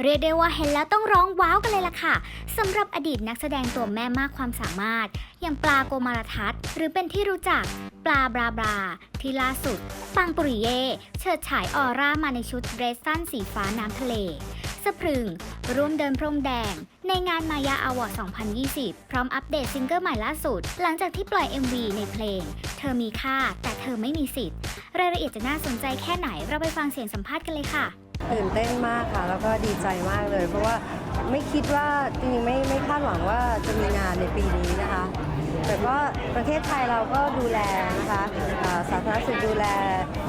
เรียกได้ว่าเห็นแล้วต้องร้องว้าวกันเลยล่ะค่ะสำหรับอดีตนักแสดงตัวแม่มากความสามารถ อย่างปลาโกมารทัศน์หรือเป็นที่รู้จักปลาบราบราที่ล่าสุด ปังปุริเย เฉิดฉายออร่ามาในชุดเดรสสั้นสีฟ้าน้ำทะเลสะพรึง ร่วมเดินพรมแดง ในงานมายาอวอร์ด 2020 พร้อมอัปเดตซิงเกิลใหม่ล่าสุด หลังจากที่ปล่อย MV ในเพลง เธอมีค่าแต่เธอไม่มีสิทธิ์ รายละเอียดจะน่าสนใจแค่ไหนเราไปฟังเสียงสัมภาษณ์กันเลยค่ะ ตื่นเต้นมากค่ะ แล้วก็ดีใจมากเลย เพราะว่าไม่คิดว่าจริงๆไม่ไม่คาดหวังว่าจะมีงานในปีนี้นะคะ แต่ว่าประเทศไทยเราก็ดูแลนะคะสาธารณสุขดูแล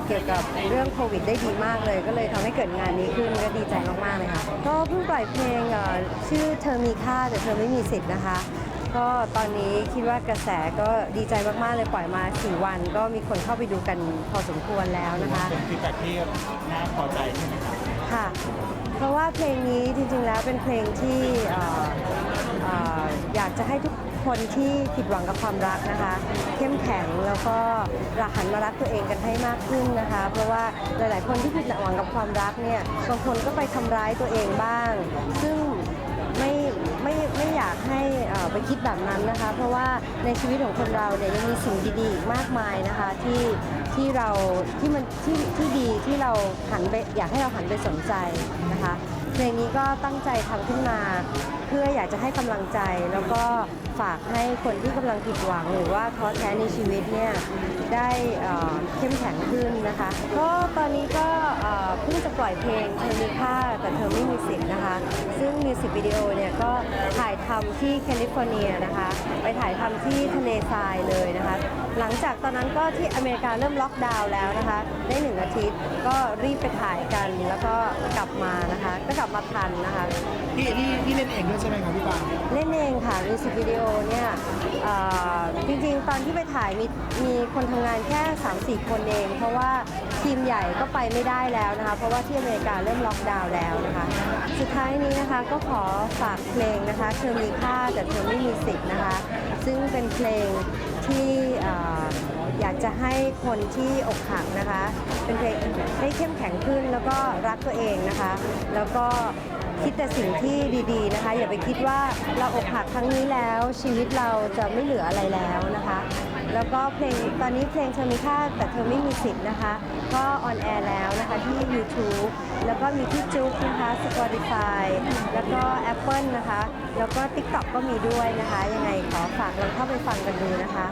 เกี่ยวกับเรื่องโควิดได้ดีมากเลย ก็เลยทำให้เกิดงานนี้ขึ้นก็ดีใจมากๆเลยค่ะ ก็เพิ่งปล่อยเพลงชื่อเธอมีค่าแต่เธอไม่มีสิทธิ์นะคะ ก็ตอนนี้คิดว่ากระแสก็ดีใจมากๆเลยปล่อยมา 4 วัน ก็มีคนเข้าไปดูกันพอสมควรแล้วนะคะ เป็นฟีดแบ็กที่น่าพอใจใช่ไหมครับค่ะ เพราะว่าเพลงนี้จริงๆแล้วเป็นเพลงที่เอ่อเอ่ออยากจะให้ทุกคนที่ผิดหวังกับความรักนะคะ เข้มแข็งแล้วก็รักหันมารักตัวเองกันให้มากขึ้นนะคะ เพราะว่าหลายๆคนที่ผิดหวังกับความรักเนี่ยบางคนก็ไปทำร้ายตัวเองบ้าง ซึ่งไม่ ไม่ไม่อยากให้ไปคิดแบบนั้นนะคะ เพราะว่าในชีวิตของคนเราเนี่ยยังมีสิ่งดีๆอีกมากมายนะคะที่ที่เราที่มันที่ที่ดีที่เราหันไปอยากให้เราหันไปสนใจนะคะเพลงนี้ก็ตั้งใจทำขึ้นมา เพื่ออยากจะให้กำลังใจ แล้วก็ฝากให้คนที่กำลังผิดหวังหรือว่าท้อแท้ในชีวิตเนี่ยได้เข้มแข็งขึ้นนะคะ ก็ตอนนี้ก็เพิ่ ล่อยเพลงเธอมีค่าแต่เธอไม่มีสิทธิ์นะคะ ซึ่งมิวสิกวิดีโอเนี่ยก็ถ่ายทำที่แคลิฟอร์เนียนะคะ ไปถ่ายทำที่ทะเลทรายเลยนะคะ หลังจากตอนนั้นก็ที่อเมริกาเริ่มล็อกดาวน์แล้วนะคะ ได้หนึ่งอาทิตย์ก็รีบไปถ่ายกันแล้วก็กลับมานะคะ ก็กลับมาทันนะคะพี่นี่นี่เล่นเองด้วยใช่ไหมครับพี่ปางเล่นเองค่ะมิวสิกวิดีโอเนี่ยเอ่อจ ริงๆ ตอนที่ไปถ่ายมีมีคนทำงานแค่ 3-4 คนเอง เพราะว่าทีมใหญ่ก็ไปไม่ได้แล้วนะคะ เพราะว่าที่อเมริกาเริ่มล็อกดาวน์แล้วนะคะ สุดท้ายนี้นะคะก็ขอฝากเพลงนะคะเธอมีค่าแต่เธอไม่มีสิทธิ์นะคะ ซึ่งเป็นเพลง ที่ออยากจะให้คนที่อกหักนะคะ เป็นเพลงได้เข้มแข็งขึ้นแล้วก็รักตัวเองนะคะ แล้วก็คิดแต่สิ่งที่ดีๆนะคะ อย่าไปคิดว่าเราอกหักครั้งนี้แล้ว ชีวิตเราจะไม่เหลืออะไรแล้วนะคะ แล้วก็เพลงตอนนี้เพลงเธอมีค่าแต่เธอไม่มีสิทธิ์นะคะ ก็ออนแอร์แล้วนะคะที่ YouTube แล้ว ก็มีที่จุ๊กนะคะ Spotify แล้วก็ Apple นะคะ แล้วก็ TikTok ก็มีด้วยนะคะ ยังไงขอฝากลองเข้าไปฟังกันดูนะคะ